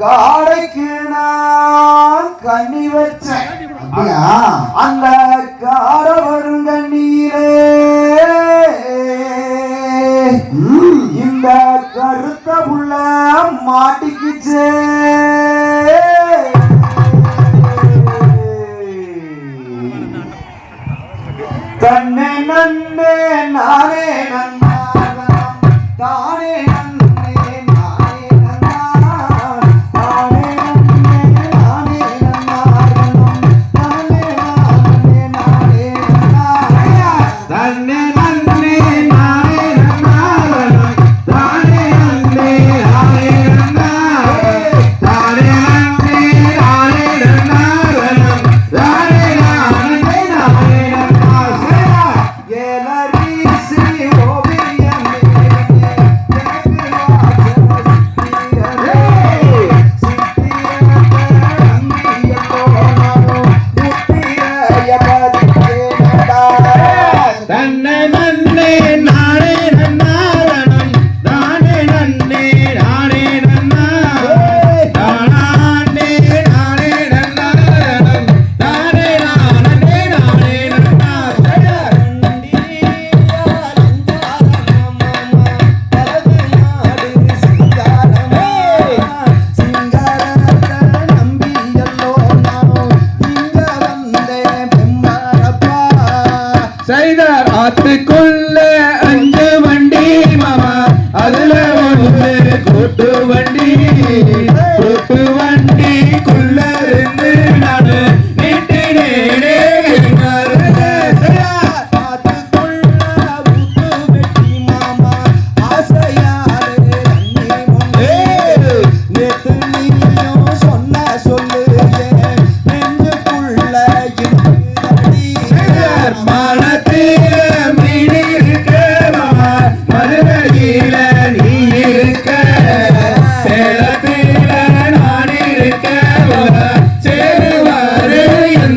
காடைக்கு நான் கண்ணி வச்சேன் அந்த செய்தார் ஆற்றுக்குள்ளே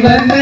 வந்த